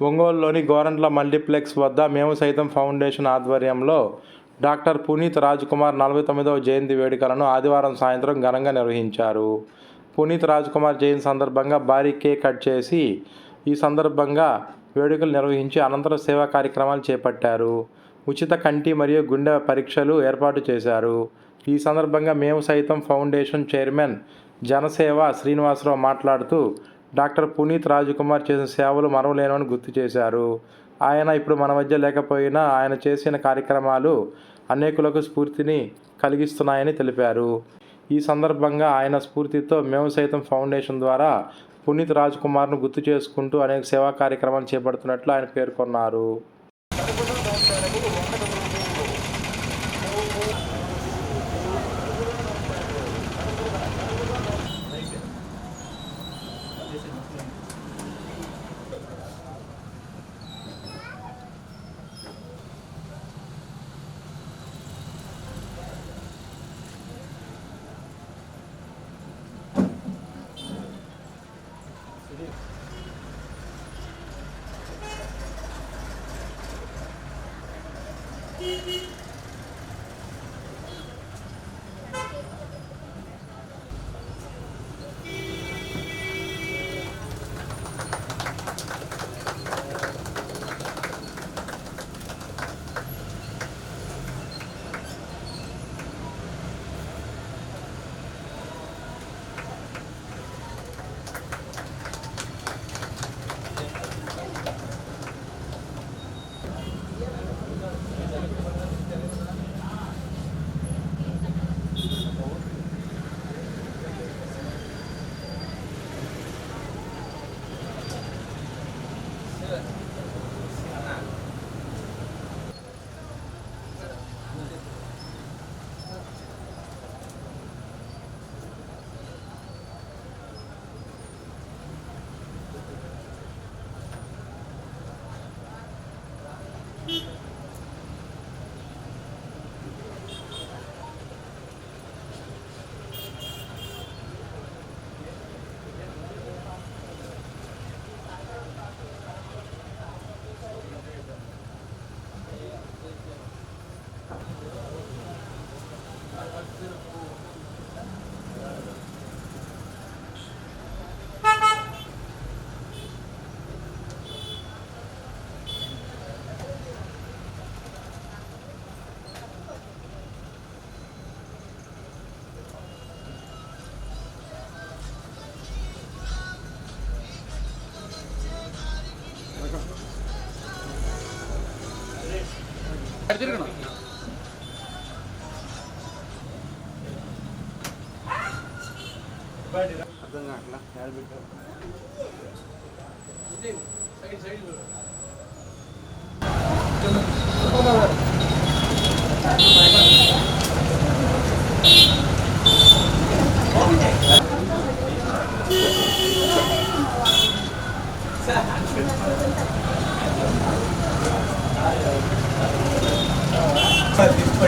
ఒంగోలులోని గోరంట్ల మల్టీప్లెక్స్ వద్ద మేము సైతం ఫౌండేషన్ ఆధ్వర్యంలో డాక్టర్ పునీత్ రాజ్ కుమార్ నలభై తొమ్మిదవ జయంతి వేడుకలను ఆదివారం సాయంత్రం ఘనంగా నిర్వహించారు. పునీత్ రాజ్కుమార్ జయంతి సందర్భంగా భారీ కేక్ కట్ చేసి ఈ సందర్భంగా వేడుకలు నిర్వహించి అనంతరం సేవా కార్యక్రమాలు చేపట్టారు. ఉచిత కంటి మరియు గుండె పరీక్షలు ఏర్పాటు చేశారు. ఈ సందర్భంగా మేము సైతం ఫౌండేషన్ చైర్మన్ జనసేవ శ్రీనివాసరావు మాట్లాడుతూ డాక్టర్ పునీత్ రాజకుమార్ చేసిన సేవలు మరవలేనని గుర్తు చేశారు. ఆయన ఇప్పుడు మన మధ్య లేకపోయినా ఆయన చేసిన కార్యక్రమాలు అనేకులకు స్ఫూర్తిని కలిగిస్తున్నాయని తెలిపారు. ఈ సందర్భంగా ఆయన స్ఫూర్తితో మేము సైతం ఫౌండేషన్ ద్వారా పునీత్ రాజ్ కుమార్ను గుర్తు చేసుకుంటూ అనేక సేవా కార్యక్రమాలు చేపడుతున్నట్లు ఆయన పేర్కొన్నారు. അടിച്ചിരിക്കണോ അതും കാട്ടില്ല ഞാൻ വിട്ടു സൈഡ് സൈഡ്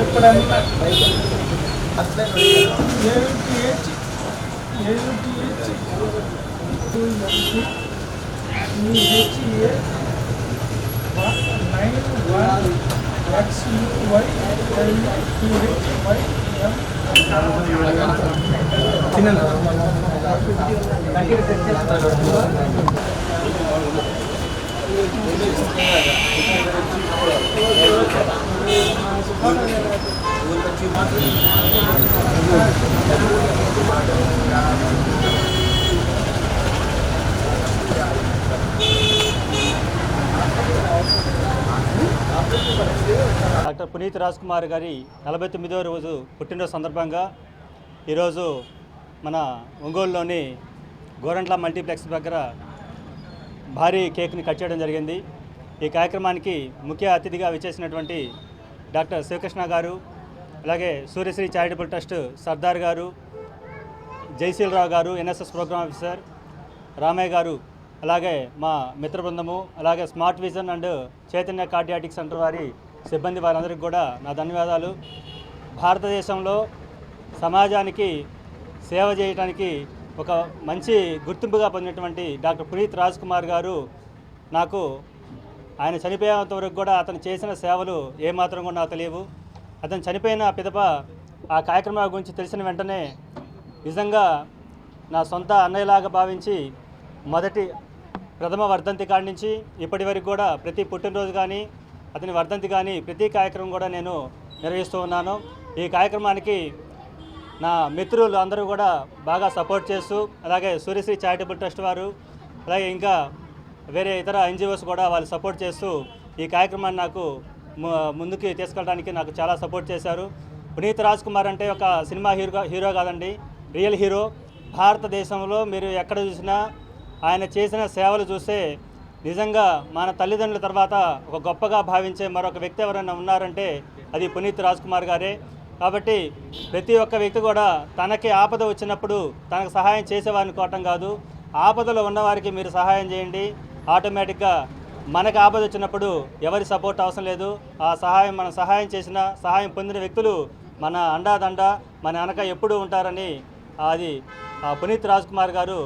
ఎప్పుడన్నా ఏమిటి హెచ్ ఏమిటి H me H A nine one X Y L two H Y M doctor Puneeth Raj Kumar గారి నలభై తొమ్మిదవ రోజు పుట్టినరోజు సందర్భంగా ఈరోజు మన ఒంగోలులోని గోరంట్ల మల్టీప్లెక్స్ దగ్గర భారీ కేక్ని కట్ చేయడం జరిగింది. ఈ కార్యక్రమానికి ముఖ్య అతిథిగా విచ్చేసినటువంటి డాక్టర్ శివకృష్ణ గారు అలాగే సూర్యశ్రీ చారిటబుల్ ట్రస్ట్ సర్దార్ గారు జయశీలరావు గారు ఎన్ఎస్ఎస్ ప్రోగ్రామ్ ఆఫీసర్ రామయ్య గారు అలాగే మా మిత్ర బృందము అలాగే smart vision and Chaitanya cardiac centre వారి సిబ్బంది వారందరికీ కూడా నా ధన్యవాదాలు. భారతదేశంలో సమాజానికి సేవ చేయడానికి ఒక మంచి గుర్తింపుగా పొందినటువంటి డాక్టర్ పునీత్ రాజ్ కుమార్ గారు నాకు ఆయన చనిపోయేంత వరకు కూడా అతను చేసిన సేవలు ఏమాత్రం కూడా నాకు తెలియవు. అతను చనిపోయిన పిదప ఆ కార్యక్రమాల గురించి తెలిసిన వెంటనే నిజంగా నా సొంత అన్నయ్యలాగా భావించి మొదటి ప్రథమ వర్ధంతి కాడి నుంచి ఇప్పటి వరకు కూడా ప్రతి పుట్టినరోజు కానీ అతని వర్ధంతి కానీ ప్రతి కార్యక్రమం కూడా నేను నిర్వహిస్తూ ఉన్నాను. ఈ కార్యక్రమానికి నా మిత్రులు అందరూ కూడా బాగా సపోర్ట్ చేస్తూ అలాగే సూర్యశ్రీ చారిటబుల్ ట్రస్ట్ వారు అలాగే ఇంకా వేరే ఇతర ఎన్జిఓస్ కూడా వాళ్ళు సపోర్ట్ చేస్తూ ఈ కార్యక్రమాన్ని నాకు ముందుకు తీసుకెళ్ళడానికి నాకు చాలా సపోర్ట్ చేశారు. పునీత్ రాజ్ కుమార్ అంటే ఒక సినిమా హీరో హీరో కాదండి రియల్ హీరో. భారతదేశంలో మీరు ఎక్కడ చూసినా ఆయన చేసిన సేవలు చూస్తే నిజంగా మన తల్లిదండ్రుల తర్వాత ఒక గొప్పగా భావించే మరొక వ్యక్తి ఎవరైనా ఉన్నారంటే అది పునీత్ రాజ్ కుమార్ గారే. కాబట్టి ప్రతి ఒక్క వ్యక్తి కూడా తనకి ఆపద వచ్చినప్పుడు తనకు సహాయం చేసేవారిని కోవటం కాదు. ఆపదలో ఉన్నవారికి మీరు సహాయం చేయండి. ఆటోమేటిక్గా మనకు ఆపద వచ్చినప్పుడు ఎవరి సపోర్ట్ అవసరం లేదు. ఆ సహాయం మనం సహాయం చేసిన సహాయం పొందిన వ్యక్తులు మన అండాదండ మన వెనక ఎప్పుడూ ఉంటారని అది పునీత్ రాజ్ కుమార్ గారు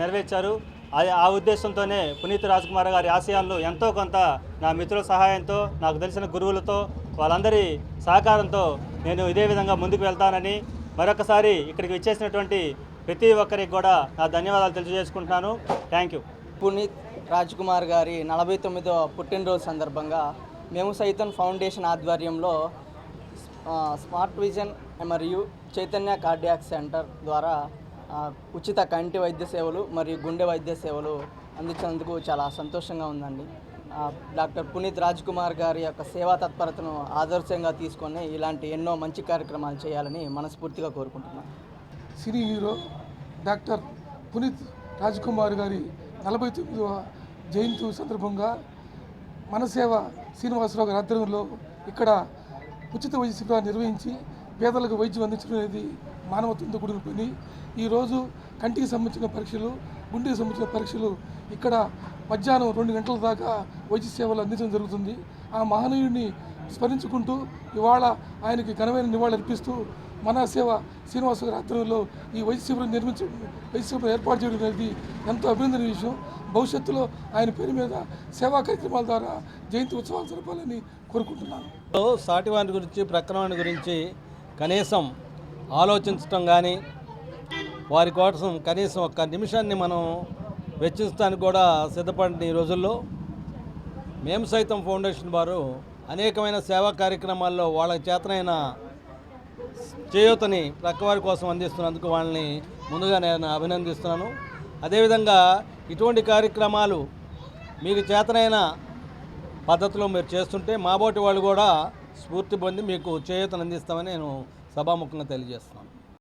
నెరవేర్చారు. అది ఆ ఉద్దేశంతోనే పునీత్ రాజ్ కుమార్ గారి ఆశయాలను ఎంతో కొంత నా మిత్రుల సహాయంతో నాకు తెలిసిన గురువులతో వాళ్ళందరి సహకారంతో నేను ఇదే విధంగా ముందుకు వెళ్తానని మరొకసారి ఇక్కడికి వచ్చేసినటువంటి ప్రతి ఒక్కరికి కూడా నా ధన్యవాదాలు తెలియజేసుకుంటున్నాను. థ్యాంక్ యూ పునీత్ రాజ్ కుమార్ గారి నలభై తొమ్మిదో పుట్టినరోజు సందర్భంగా మేము సైతం ఫౌండేషన్ ఆధ్వర్యంలో స్మార్ట్ విజన్ మరియు చైతన్య కార్డియాక్ సెంటర్ ద్వారా ఉచిత కంటి వైద్య సేవలు మరియు గుండె వైద్య సేవలు అందించినందుకు చాలా సంతోషంగా ఉందండి. డాక్టర్ పునీత్ రాజ్ కుమార్ గారి యొక్క సేవా తత్పరతను ఆదర్శంగా తీసుకొని ఇలాంటి ఎన్నో మంచి కార్యక్రమాలు చేయాలని మనస్ఫూర్తిగా కోరుకుంటున్నాను cine hero doctor Puneeth Raj Kumar గారి నలభై తొమ్మిదవ జయంతి సందర్భంగా మన సేవ శ్రీనివాసరావు గారి ఆధ్వర్యంలో ఇక్కడ ఉచిత వైద్య శిబిరాన్ని నిర్వహించి పేదలకు వైద్యం అందించడం అనేది మానవత్వంతో కూడిన పని. ఈరోజు కంటికి సంబంధించిన పరీక్షలు గుండెకి సంబంధించిన పరీక్షలు ఇక్కడ మధ్యాహ్నం రెండు గంటల దాకా వైద్య సేవలు అందించడం జరుగుతుంది. ఆ మహనీయుడిని స్మరించుకుంటూ ఇవాళ ఆయనకి ఘనమైన నివాళులర్పిస్తూ మన సేవ శ్రీనివాస ఆధ్వర్యంలో ఈ వైద్య శిబిరం నిర్మించ వైద్య శిబిరం ఏర్పాటు చేయడం అనేది ఎంతో అభినందన విషయం. భవిష్యత్తులో ఆయన పేరు మీద సేవా కార్యక్రమాల ద్వారా జయంతి ఉత్సవాలు జరపాలని కోరుకుంటున్నాను. సాటివాణి గురించి ప్రక్రమాణి గురించి కనీసం ఆలోచించటం కానీ వారి కోసం కనీసం ఒక్క నిమిషాన్ని మనం వెచ్చించడానికి కూడా సిద్ధపడిన ఈ రోజుల్లో మేము సైతం ఫౌండేషన్ వారు అనేకమైన సేవా కార్యక్రమాల్లో వాళ్ళకి చేతనైన చేయూతని ప్రక్కవారి కోసం అందిస్తున్నందుకు వాళ్ళని ముందుగా నేను అభినందిస్తున్నాను. అదేవిధంగా ఇటువంటి కార్యక్రమాలు మీకు చేతనైన పద్ధతిలో మీరు చేస్తుంటే మాబోటి వాళ్ళు కూడా స్ఫూర్తి పొంది మీకు చేయూతను అందిస్తామని నేను సభాముఖంగా తెలియజేస్తున్నాను.